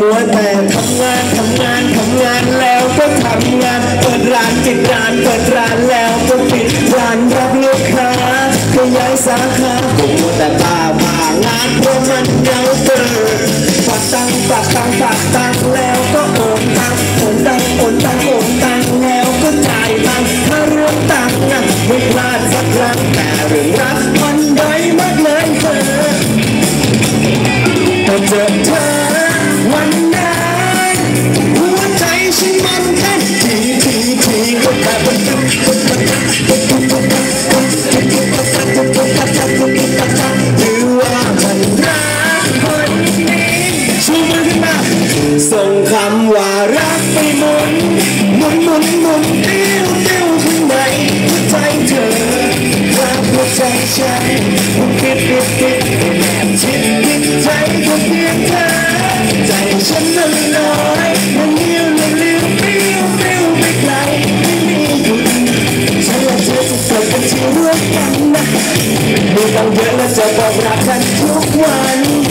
มัวแต่ทำงานทำงานทำงานแล้วก็ทำงาน เปิดร้านปิดร้านเปิดร้านแล้วก็ปิดร้านรับลูกค้าขยายสาขาผมมัวแต่บ้าบ้างานเพราะมันเงาเกินฝากตังฝากตังฝากตังแล้วก็โอนตังโอนตังโอนตังโอนตังแล้วก็จ่ายตังถ้าเรื่องตังนะไม่พลาดสักครั้งแต่เรื่องรักมันได้มากเลยเธอเจอเธอ วันนั้นหัวใจฉันมันเต้นทีทีทีก็แบบมันหรือว่ามันรักคนนี้ชูมือขึ้นมาส่งคำว่ารักไปหมุนหมุนหมุนหมุน ฉันนั้นล